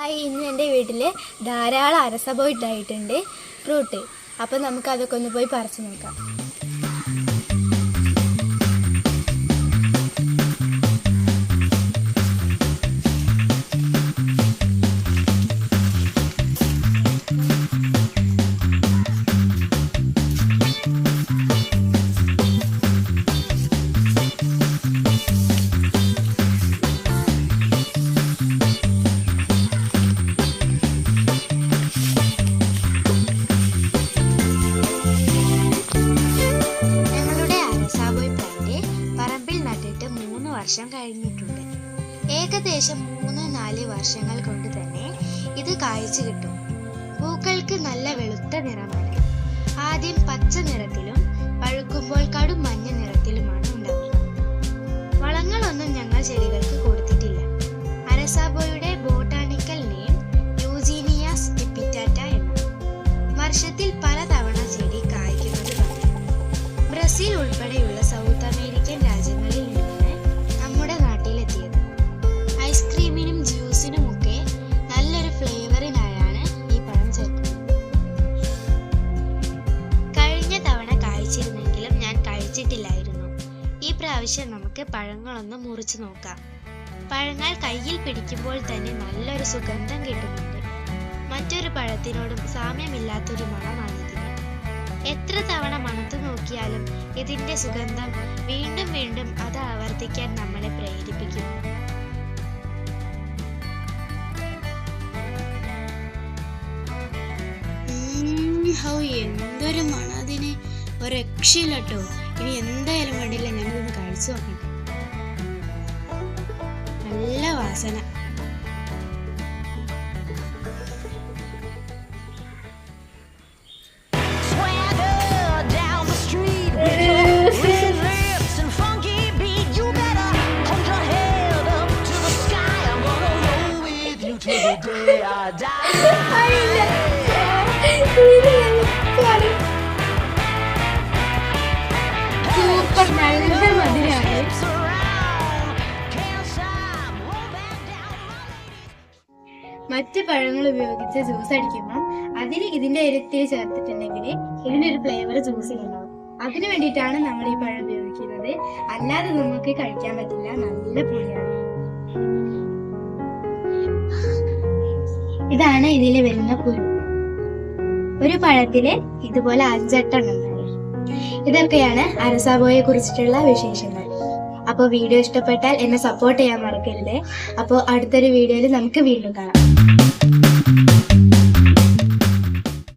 Hi ഇന്ന് എന്റെ വീട്ടിൽ ധാരാളം അരസഭ ഉണ്ടായിട്ടുണ്ട്. ഫ്രൂട്ട്. അപ്പം നമുക്ക് അതൊക്കെ ഒന്ന് പോയി പറിച്ചു നോക്കാം. വർഷം കഴിഞ്ഞിട്ടുണ്ട്. ഏകദേശം മൂന്ന് നാല് വർഷങ്ങൾ കൊണ്ട് തന്നെ ഇത് കായ്ച്ചു കിട്ടും. പൂക്കൾക്ക് നല്ല വെളുത്ത നിറമാണ്. ആദ്യം പച്ച നിറത്തിലും പ്രാവശ്യം നമുക്ക് പഴങ്ങളൊന്ന് മുറിച്ച് നോക്കാം. പഴങ്ങൾ കയ്യിൽ പിടിക്കുമ്പോൾ തന്നെ നല്ലൊരു സുഗന്ധം കിട്ടുന്നുണ്ട്. മറ്റൊരു പഴത്തിനോടും സാമ്യമില്ലാത്തൊരു മണമാണിതിന്. എത്ര തവണ മണത്തു നോക്കിയാലും ഇതിന്റെ സുഗന്ധം വീണ്ടും വീണ്ടും അത് ആവർത്തിക്കാൻ നമ്മളെ പ്രേരിപ്പിക്കും. എന്തൊരു മണതിന്. ഒരു രക്ഷയില്ല കേട്ടോ ഇനി എന്തായാലും വേണ്ടില്ല ഞാനിതൊന്ന് കഴിച്ചു നോക്കട്ടെ. നല്ല വാസന. Street with മധുരമാണ് മറ്റ് പഴങ്ങൾ ഉപയോഗിച്ച് ജ്യൂസ് അടിക്കുമ്പോൾ അതിൽ ഇതിന്റെ ഇരട്ടി ചേർത്തിട്ടുണ്ടെങ്കിൽ ഇതിനൊരു ഫ്ലേവർ ജ്യൂസ് ഉണ്ടാവും. അതിനു വേണ്ടിയിട്ടാണ് നമ്മൾ ഈ പഴം ഉപയോഗിക്കുന്നത്. അല്ലാതെ നമുക്ക് കഴിക്കാൻ പറ്റില്ല. നല്ല പുളിയാണ്. ഇതാണ് ഇതിൽ വരുന്ന പുഴു ഒരു പഴത്തിൽ ഇതുപോലെ അഞ്ചെട്ടെണ്ണം ഇതൊക്കെയാണ് അരസാബോയെ കുറിച്ചിട്ടുള്ള വിശേഷങ്ങൾ. അപ്പോൾ വീഡിയോ ഇഷ്ടപ്പെട്ടാൽ എന്നെ സപ്പോർട്ട് ചെയ്യാൻ മറക്കരുത്. അപ്പോൾ അടുത്തൊരു വീഡിയോയിൽ നമുക്ക് വീണ്ടും കാണാം.